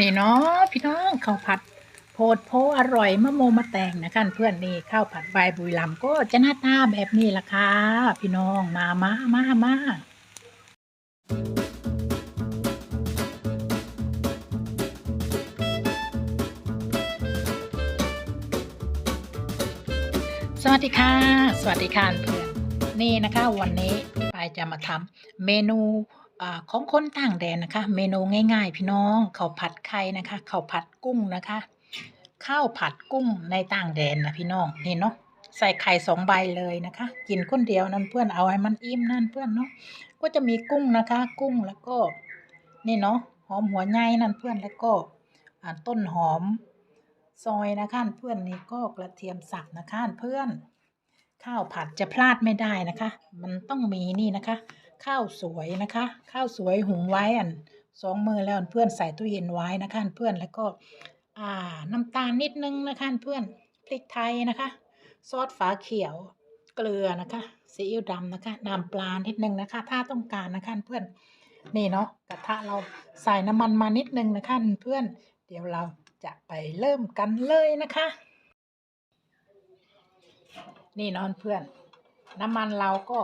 นี่เนาะพี่น้องข้าวผัดโพดโพอร่อยมะโมมาแตงนะคะเพื่อนนี่ข้าวผัดใบบุยลำก็จะหน้าตาแบบนี้ละค่ะพี่น้องมามามามาสวัสดีค่ะ สวัสดีค่ะเพื่อนนี่นะคะ วันนี้พี่ปายจะมาทำเมนู ของคนต่างแดนนะคะ เมนูง่าย ๆ พี่น้องข้าวผัดไข่นะคะข้าวผัดกุ้งนะคะ ข้าวผัดกุ้งในต่างแดนนะพี่น้องนี่เนาะใส่ไข่สองใบเลยนะคะ กินคนเดียวนั่นเพื่อนเอาให้มันอิ่มนั่นเพื่อนเนาะก็จะมีกุ้งนะคะ กุ้งแล้วก็นี่เนาะหอมหัวใหญ่นั่นเพื่อนแล้วก็ต้นหอมซอยนะคะเพื่อนนี่ก็กระเทียมสับนะคะเพื่อน ข้าวผัดจะพลาดไม่ได้นะคะ มันต้องมีนี่นะคะ ข้าวสวยนะคะ ข้าวสวยหุงไว้อันสองมือแล้วอันเพื่อนใส่ตู้เย็นไว้นะคะเพื่อนแล้วก็อ่าน้ำตาลนิดนึงนะคะเพื่อนพริกไทยนะคะ ซอสฝาเขียวเกลือนะคะซีอิ๊วดำนะคะน้ำปลานิดนึงนะคะ ถ้าต้องการนะคะเพื่อนนี่เนาะกระทะเราใส่น้ำมันมานิดนึงนะคะเพื่อนเดี๋ยวเราจะไปเริ่มกันเลยนะคะ นี่เนอนเพื่อน น้ำมันเราก็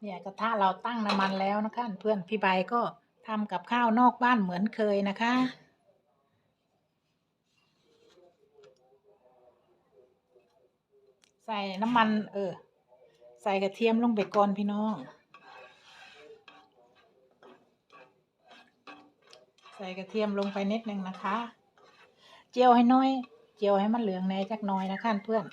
เนี่ยกระทะเราตั้งน้ำมันแล้วนะคะ เพื่อนพี่ใบก็ทำกับข้าวนอกบ้านเหมือนเคยนะคะ ใส่น้ำมัน เออ ใส่กระเทียมลงไปก่อนพี่น้อง ใส่กระเทียมลงไปนิดนึงนะคะ เจียวให้น้อย เจียวให้มันเหลืองในจักน้อยนะคะเพื่อน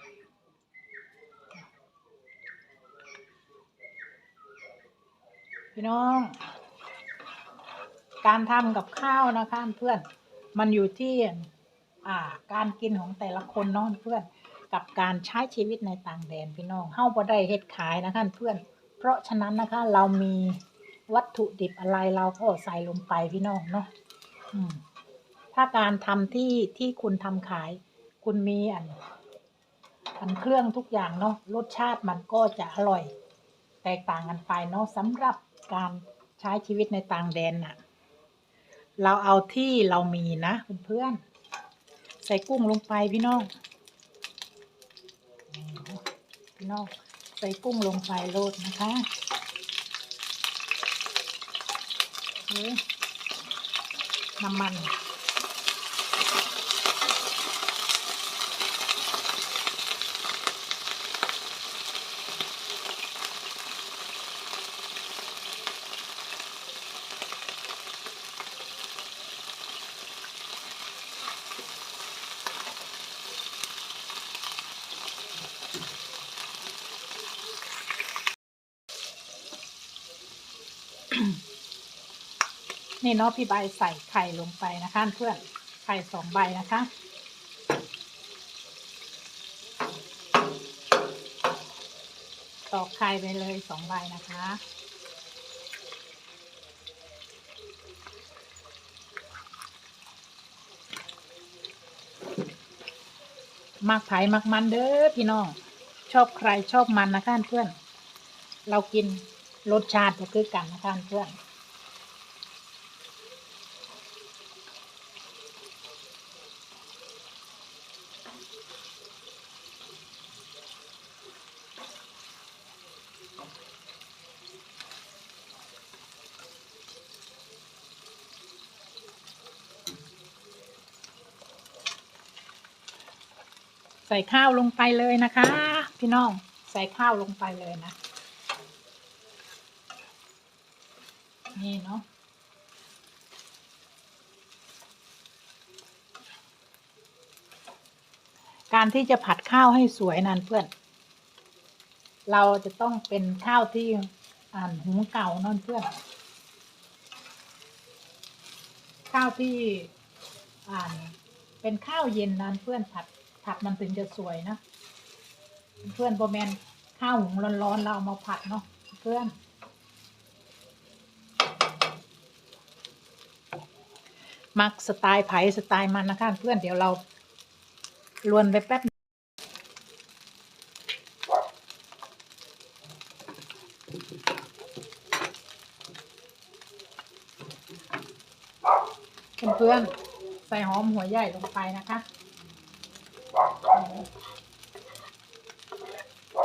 พี่น้อง การทำกับข้าวนะคะเพื่อน มันอยู่ที่อ่าการกินของแต่ละคนเนาะเพื่อน กับการใช้ชีวิตในต่างแดนพี่น้องเฮาบ่ได้เฮ็ดขายนะคะเพื่อน เพราะฉะนั้นนะคะเรามีวัตถุดิบอะไรเราก็ใส่ลงไปพี่น้องเนาะถ้าการทำที่ที่คุณทำขาย คุณมีอันอันเครื่องทุกอย่างเนาะรสชาติมันก็จะอร่อย แตกต่างกันไปเนาะสำหรับ การใช้ชีวิตในต่างแดนน่ะ เราเอาที่เรามีนะเพื่อนๆใส่กุ้งลงไปพี่น้อง พี่น้องใส่กุ้งลงไปโรดนะคะเฮ้ยน้ำมัน นี่เนาะพี่ใบใส่ไข่ลงไปนะคะ เพื่อนไข่สองใบนะคะตอกไข่ไปเลยสองใบนะคะมักไผ่มักมันเด้อพี่น้อง ชอบใครชอบมันนะคะเพื่อน เรากินรสชาติก็คือกันนะคะเพื่อน ใส่ข้าวลงไปเลยนะคะ พี่น้องใส่ข้าวลงไปเลยนะ นี่เนาะการที่จะผัดข้าวให้สวยนั่นเพื่อน เราจะต้องเป็นข้าวที่อ่านหุงเก่านั่นเพื่อน ข้าวที่อ่านเป็นข้าวเย็นนั่นเพื่อนผัด ผัดมันถึงจะสวยนะ เพื่อนโบแมนข้าวหุงร้อนๆเราเอามาผัดเนาะเพื่อน มักสไตล์ไผ่สไตล์มันนะคะเพื่อนเดี๋ยวเราลวนไปแป๊บเพื่อนใส่หอมหัวใหญ่ลงไปนะคะ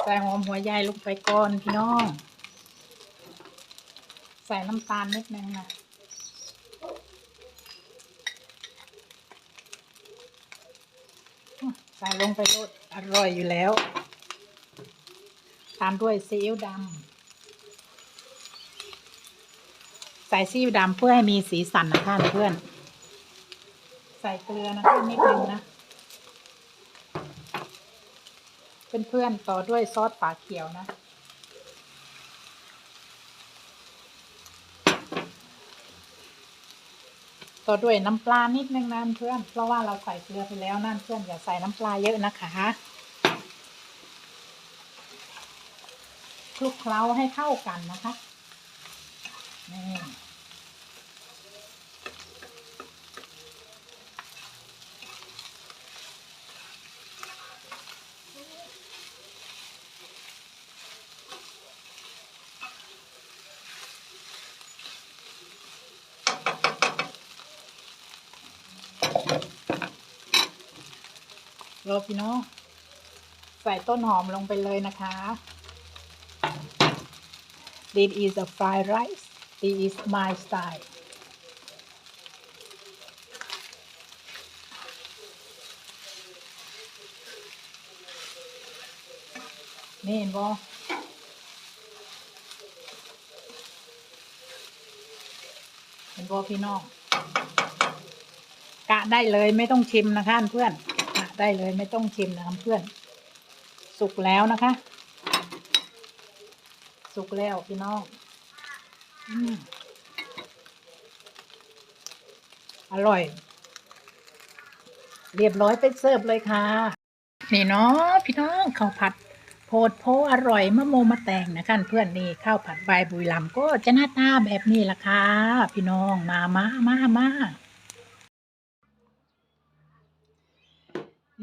ใส่หอมหัวใหญ่ลงไปก่อนพี่น้อง ใส่น้ำตาลนิดนึงนะใส่ลงไปโลดอร่อยอยู่แล้ว ตามด้วยซีอิ๊วดำใส่ซีอิ๊วดำเพื่อให้มีสีสันนะคะเพื่อน ใส่เกลือนะคะนิดนึงนะ เพื่อนๆต่อด้วยซอสฝาเขียวนะ ต่อด้วยน้ำปลานิดนึงนะเพื่อน เพราะว่าเราใส่เกลือไปแล้วนั่นเพื่อนอย่าใส่น้ำปลาเยอะนะคะคลุกเคล้าให้เข้ากันนะคะนี่ รอพี่น้องใส่ต้นหอมลงไปเลยนะคะ This is a fried rice. This is my style. นี่เห็นบ่เห็นบ่พี่น้องกะได้เลยไม่ต้องชิมนะคะเพื่อน ได้เลยไม่ต้องชิมนะคะเพื่อน สุกแล้วนะคะ สุกแล้วพี่น้องออร่อย เรียบร้อยไปเสิร์ฟเลยค่ะ นี่เนาะพี่น้องข้าวผัดโพดโพอร่อยมะโมมะแตงนะคะเพื่อนนี่ข้าวผัดใบบุยลำก็จะหน้าตาแบบนี้ละค่ะพี่น้องมามามามา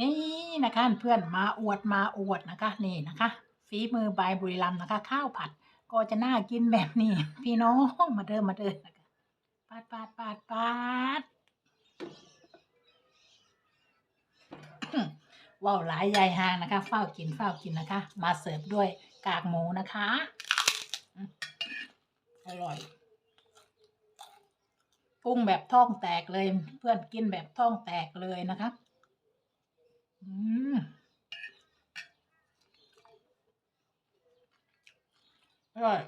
นี่นะคะเพื่อนมาอวดมาอวดนะคะนี่นะคะฝีมือใบบุรีรัมนะคะ ข้าวผัดก็จะน่ากินแบบนี้ พี่น้องมาเดิมมาเดิมนะคะปาดปาดปาดปาดว่าวหลายยายหางนะคะเฝ้ากินเฝ้ากินนะคะ มาเสิร์ฟด้วยกากหมูนะคะอืมอร่อยกุ้งแบบท้องแตกเลย เพื่อนกินแบบท้องแตกเลยนะคะ อร่อย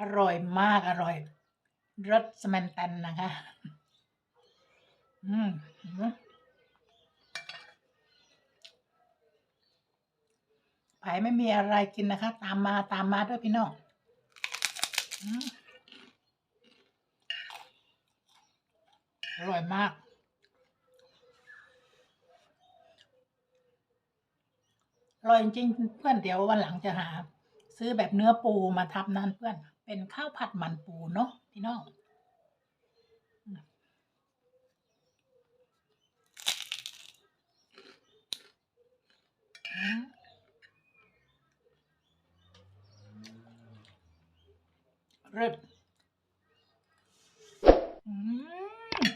อร่อยมาก อร่อยรสสแมนตันนะคะอือืมไผ่ไม่มีอะไรกินนะคะ ตามมาตามมาด้วยพี่น้อง อร่อยมากอร่อยจริงเพื่อนเดี๋ยววันหลังจะหา ซื้อแบบเนื้อปูมาทำนั่นเพื่อน เป็นข้าวผัดมันปูเนาะพี่น้องอืมอืม เลิศอืม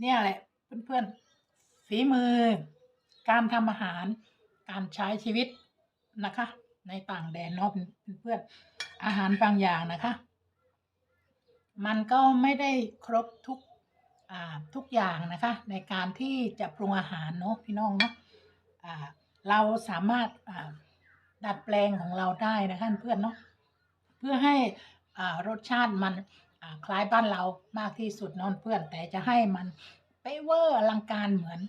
เนี่ยแหละเพื่อนๆฝีมือ การทำอาหาร การใช้ชีวิตนะคะ ในต่างแดนเนาะเพื่อนๆอาหารบางอย่างนะคะ มันก็ไม่ได้ครบทุก ทุกอย่างนะคะ ในการที่จะปรุงอาหารเนาะพี่น้องเนาะเราสามารถดัดแปลงของเราได้นะคะเพื่อนเนาะเพื่อให้รสชาติมันคล้ายบ้านเรามากที่สุดนอนเพื่อน แต่จะให้มันเป๊ะเวอร์อลังการเหมือน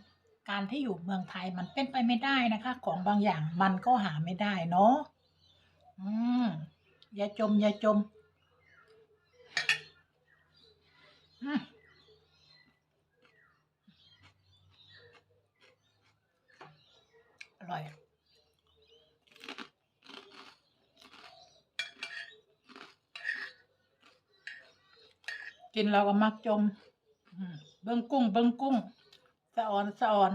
การที่อยู่เมืองไทยมันเป็นไปไม่ได้นะคะ ของบางอย่างมันก็หาไม่ได้เนาะอืมอย่าจมอย่าจมอืม ร่อย กินเราก็มักจมอืมเบิ้งกุ้ง เบิ้งกุ้ง สะออน สะออน